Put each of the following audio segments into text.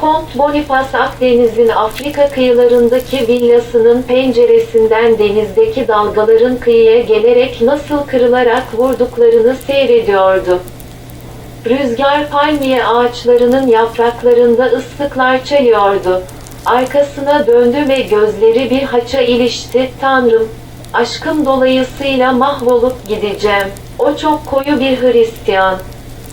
Kont Boniface Akdeniz'in Afrika kıyılarındaki villasının penceresinden denizdeki dalgaların kıyıya gelerek nasıl kırılarak vurduklarını seyrediyordu. Rüzgar palmiye ağaçlarının yapraklarında ıslıklar çalıyordu. Arkasına döndü ve gözleri bir haça ilişti. Tanrım, aşkım dolayısıyla mahvolup gideceğim. O çok koyu bir Hristiyan.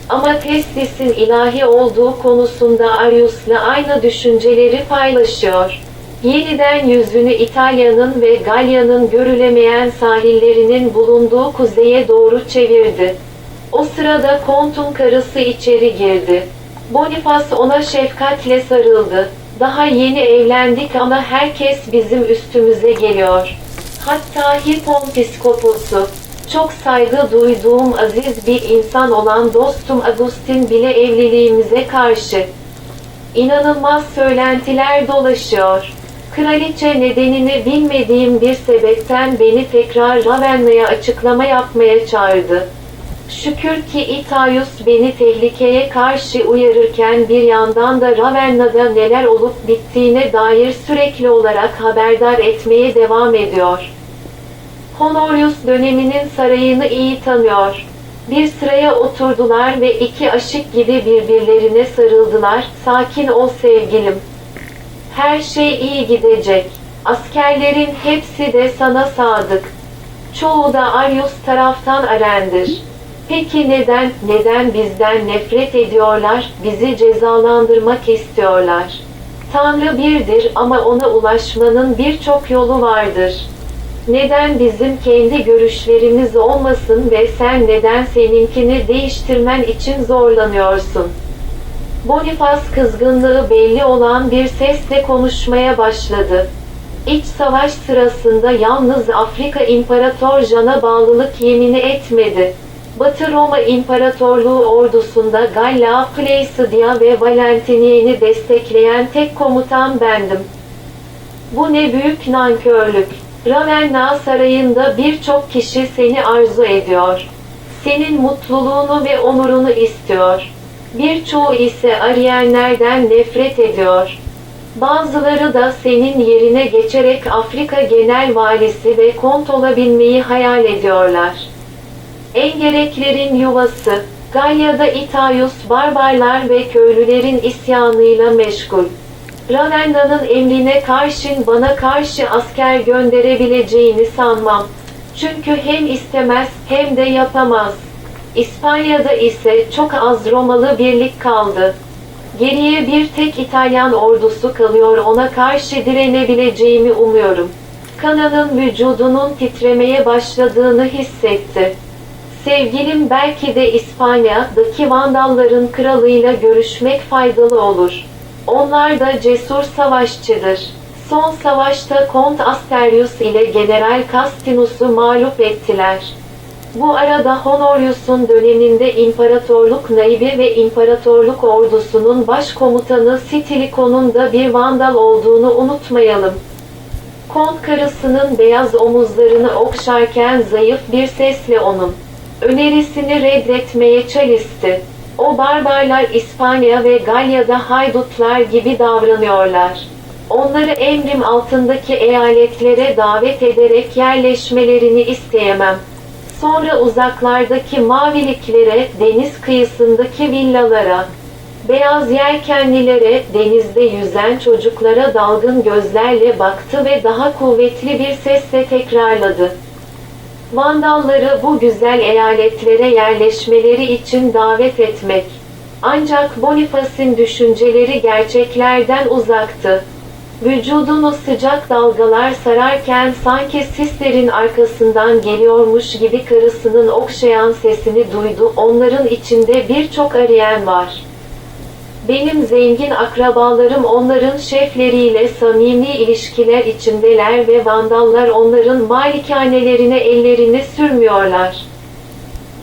Ama Testis'in ilahi olduğu konusunda Arius'la aynı düşünceleri paylaşıyor. Yeniden yüzünü İtalya'nın ve Galya'nın görülemeyen sahillerinin bulunduğu kuzeye doğru çevirdi. O sırada kontun karısı içeri girdi. Bonifas ona şefkatle sarıldı. Daha yeni evlendik ama herkes bizim üstümüze geliyor. Hatta Hippon piskoposu, çok saygı duyduğum aziz bir insan olan dostum Agustin bile evliliğimize karşı. İnanılmaz söylentiler dolaşıyor. Kraliçe nedenini bilmediğim bir sebepten beni tekrar Ravenna'ya açıklama yapmaya çağırdı. Şükür ki Itaius beni tehlikeye karşı uyarırken bir yandan da Ravenna'da neler olup bittiğine dair sürekli olarak haberdar etmeye devam ediyor. Honorius döneminin sarayını iyi tanıyor. Bir sıraya oturdular ve iki aşık gibi birbirlerine sarıldılar. Sakin ol sevgilim. Her şey iyi gidecek. Askerlerin hepsi de sana sadık. Çoğu da Arius taraftan arendir. Peki neden, neden bizden nefret ediyorlar, bizi cezalandırmak istiyorlar? Tanrı birdir ama ona ulaşmanın birçok yolu vardır. Neden bizim kendi görüşlerimiz olmasın ve sen neden seninkini değiştirmen için zorlanıyorsun? Bonifas kızgınlığı belli olan bir sesle konuşmaya başladı. İç savaş sırasında yalnız Afrika İmparator Jan'a bağlılık yemini etmedi. Batı Roma İmparatorluğu ordusunda Galla, Placidia ve Valentinian'i destekleyen tek komutan bendim. Bu ne büyük nankörlük. Ravenna sarayında birçok kişi seni arzu ediyor. Senin mutluluğunu ve onurunu istiyor. Birçoğu ise Ariyenlerden nefret ediyor. Bazıları da senin yerine geçerek Afrika genel valisi ve kont olabilmeyi hayal ediyorlar. Engereklerin yuvası, Galya'da Itaius barbarlar ve köylülerin isyanıyla meşgul. Ravenna'nın emrine karşın bana karşı asker gönderebileceğini sanmam. Çünkü hem istemez hem de yapamaz. İspanya'da ise çok az Romalı birlik kaldı. Geriye bir tek İtalyan ordusu kalıyor ona karşı direnebileceğimi umuyorum. Kananın vücudunun titremeye başladığını hissetti. Sevgilim belki de İspanya'daki Vandalların kralıyla görüşmek faydalı olur. Onlar da cesur savaşçıdır. Son savaşta Kont Asterius ile General Castinus'u mağlup ettiler. Bu arada Honorius'un döneminde imparatorluk naibi ve imparatorluk ordusunun başkomutanı Stilikon'un da bir Vandal olduğunu unutmayalım. Kont karısının beyaz omuzlarını okşarken zayıf bir sesle onun önerisini reddetmeye çalıştı. O barbarlar İspanya ve Galya'da haydutlar gibi davranıyorlar. Onları emrim altındaki eyaletlere davet ederek yerleşmelerini isteyemem. Sonra uzaklardaki maviliklere, deniz kıyısındaki villalara, beyaz yelkenlilere, denizde yüzen çocuklara dalgın gözlerle baktı ve daha kuvvetli bir sesle tekrarladı. Vandalları bu güzel eyaletlere yerleşmeleri için davet etmek. Ancak Bonifas'ın düşünceleri gerçeklerden uzaktı. Vücudunu sıcak dalgalar sararken sanki sislerin arkasından geliyormuş gibi karısının okşayan sesini duydu. Onların içinde birçok arayan var. Benim zengin akrabalarım onların şefleriyle samimi ilişkiler içindeler ve vandallar onların malikanelerine ellerini sürmüyorlar.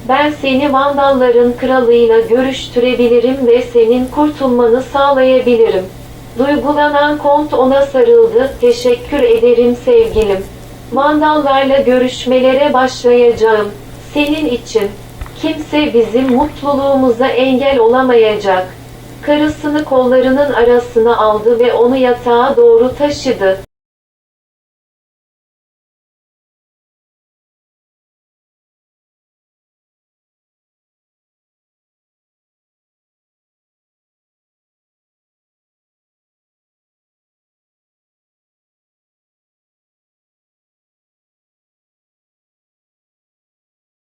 Ben seni vandalların kralıyla görüştürebilirim ve senin kurtulmanı sağlayabilirim. Duygulanan kont ona sarıldı. Teşekkür ederim sevgilim. Vandallarla görüşmelere başlayacağım. Senin için. Kimse bizim mutluluğumuza engel olamayacak. Karısını kollarının arasına aldı ve onu yatağa doğru taşıdı.